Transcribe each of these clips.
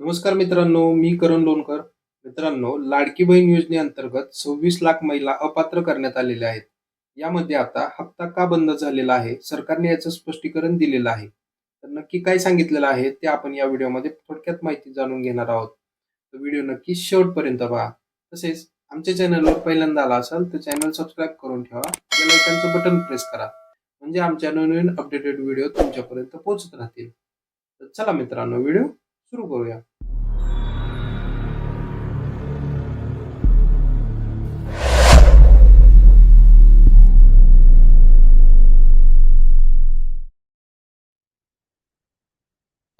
नमस्कार मित्रांनो मी करण लोणकर. मित्रांनो लाडकी बहीण योजनेअंतर्गत सव्वीस लाख महिला अपात्र करण्यात आलेल्या आहेत. यामध्ये आता हप्ता का बंद झालेला आहे सरकारने याचं स्पष्टीकरण दिलेलं आहे. तर नक्की काय सांगितलेलं आहे ते आपण या व्हिडिओमध्ये थोडक्यात माहिती जाणून घेणार आहोत. तर व्हिडिओ नक्की शेवटपर्यंत पहा. तसेच आमच्या चॅनलवर पहिल्यांदा आला असाल तर चॅनल सबस्क्राईब करून ठेवा. बेल आयकॉनचं बटन प्रेस करा. म्हणजे आमच्या नवीन अपडेटेड व्हिडिओ तुमच्यापर्यंत पोहोचत राहतील. तर चला मित्रांनो व्हिडिओ सुरू करूया.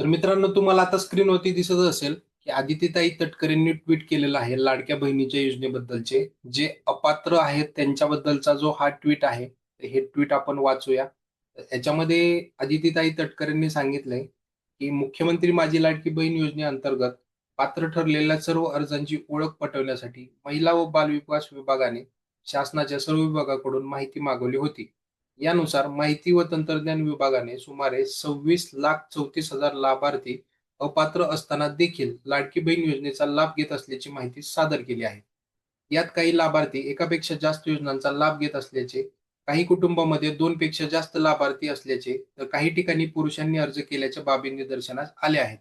तर मित्रांनो तुम्हाला आता स्क्रीनवरती दिसत असेल की आदित्यताई तटकरेंनी ट्विट केलेलं आहे लाडक्या बहिणीच्या योजनेबद्दलचे. जे अपात्र आहेत त्यांच्याबद्दलचा जो हा ट्विट आहे हे ट्विट आपण वाचूया. याच्यामध्ये आदित्यताई तटकरेंनी सांगितलंय की मुख्यमंत्री माझी लाडकी बहीण योजनेअंतर्गत पात्र ठरलेल्या सर्व अर्जांची ओळख पटवण्यासाठी महिला व बालविकास विभागाने शासनाच्या सर्व विभागाकडून माहिती मागवली होती. यानुसार माहिती व तंत्रज्ञान विभागाने सुमारे सव्वीस लाख चौतीस हजार लाभार्थी अपात्र असताना देखील लाडकी बहीण योजनेचा लाभ घेत असल्याची माहिती सादर केली आहे. यात काही लाभार्थी एकापेक्षा जास्त योजनांचा लाभ घेत असल्याचे काही कुटुंबामध्ये दोन पेक्षा जास्त लाभार्थी असल्याचे तर काही ठिकाणी पुरुषांनी अर्ज केल्याच्या बाबी निदर्शनास आल्या आहेत.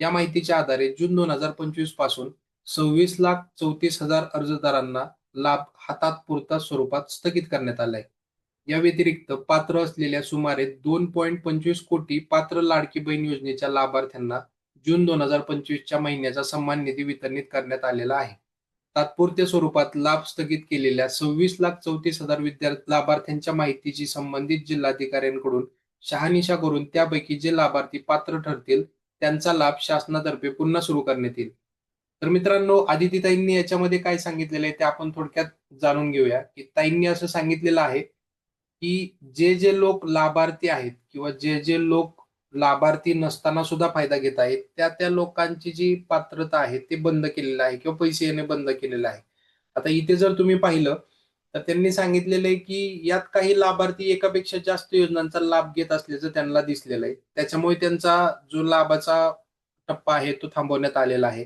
या माहितीच्या आधारे जून दोन हजार पंचवीसपासून सव्वीस लाख चौतीस हजार अर्जदारांना लाभ हातात पुरता स्वरूपात स्थगित करण्यात आलाय. या व्यतिरिक्त पात्र असलेल्या सुमारे दोन पॉईंट पंचवीस कोटी पात्र लाडकी बहीण योजनेच्या लाभार्थ्यांना जून दोन हजार पंचवीसच्या महिन्याचा सन्मान निधी वितरित करण्यात आलेला आहे. तात्पुरत्या स्वरूपात लाभ स्थगित केलेल्या सव्वीस लाख चौतीस हजार विद्यार्थी लाभार्थ्यांच्या माहितीची संबंधित जिल्हाधिकाऱ्यांकडून शहानिशा करून त्यापैकी जे लाभार्थी पात्र ठरतील त्यांचा लाभ शासनातर्फे पुन्हा सुरू करण्यात येईल. तर मित्रांनो आदिती ताईंनी याच्यामध्ये काय सांगितलेलं आहे ते आपण थोडक्यात जाणून घेऊया की ताईंनी असं सांगितलेलं आहे की जे जे लोक लाभार्थी आहेत किंवा जे जे लोक लाभार्थी नसताना सुद्धा फायदा घेत आहेत त्या त्या लोकांची जी पात्रता आहे ते बंद केलेलं आहे किंवा पैसे येणे बंद केलेलं आहे. आता इथे जर तुम्ही पाहिलं तर त्यांनी सांगितलेलं आहे की यात काही लाभार्थी एकापेक्षा जास्त योजनांचा लाभ घेत असल्याचं त्यांना दिसलेलं आहे. त्याच्यामुळे त्यांचा जो लाभाचा टप्पा आहे तो थांबवण्यात आलेला आहे.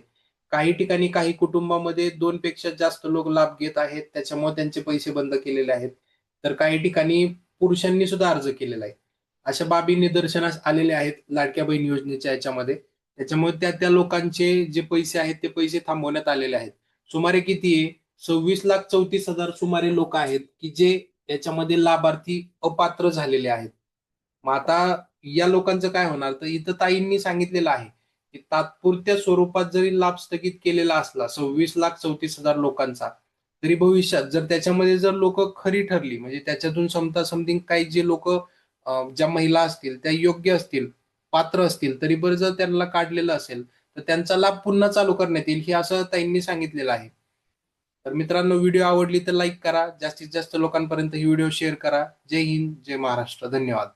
काही ठिकाणी काही कुटुंबामध्ये दोन पेक्षा जास्त लोक लाभ घेत आहेत त्याच्यामुळे त्यांचे पैसे बंद केलेले आहेत. तर काही ठिकाणी पुरुषांनी सुद्धा अर्ज केलेला आहे. अशा बाबी निदर्शनास आलेल्या आहेत लाडक्या बहीण योजनेच्या याच्यामध्ये. त्याच्यामुळे त्या त्या लोकांचे जे पैसे आहेत ते पैसे थांबवण्यात आलेले आहेत. सुमारे किती आहे? सव्वीस लाख चौतीस हजार सुमारे लोक आहेत की जे याच्यामध्ये लाभार्थी अपात्र झालेले आहेत. मग आता या लोकांचं काय होणार? तर इथं ताईंनी सांगितलेलं आहे की तात्पुरत्या स्वरूपात जरी लाभ स्थगित केलेला असला सव्वीस लाख चौतीस हजार लोकांचा तरी भविष्यात जर त्याच्यामध्ये जर लोक खरी ठरली म्हणजे त्याच्यातून समता समथिंग काही जे लोक ज्या महिला असतील त्या योग्य असतील पात्र असतील तरी बरं जर त्यांना काढलेलं असेल तर त्यांचा लाभ पुन्हा चालू करण्यात येईल हे असं ताईंनी सांगितलेलं आहे. तर मित्रांनो व्हिडिओ आवडली तर लाईक करा जास्तीत जास्त लोकांपर्यंत ही व्हिडिओ शेअर करा. जय हिंद जय महाराष्ट्र. धन्यवाद.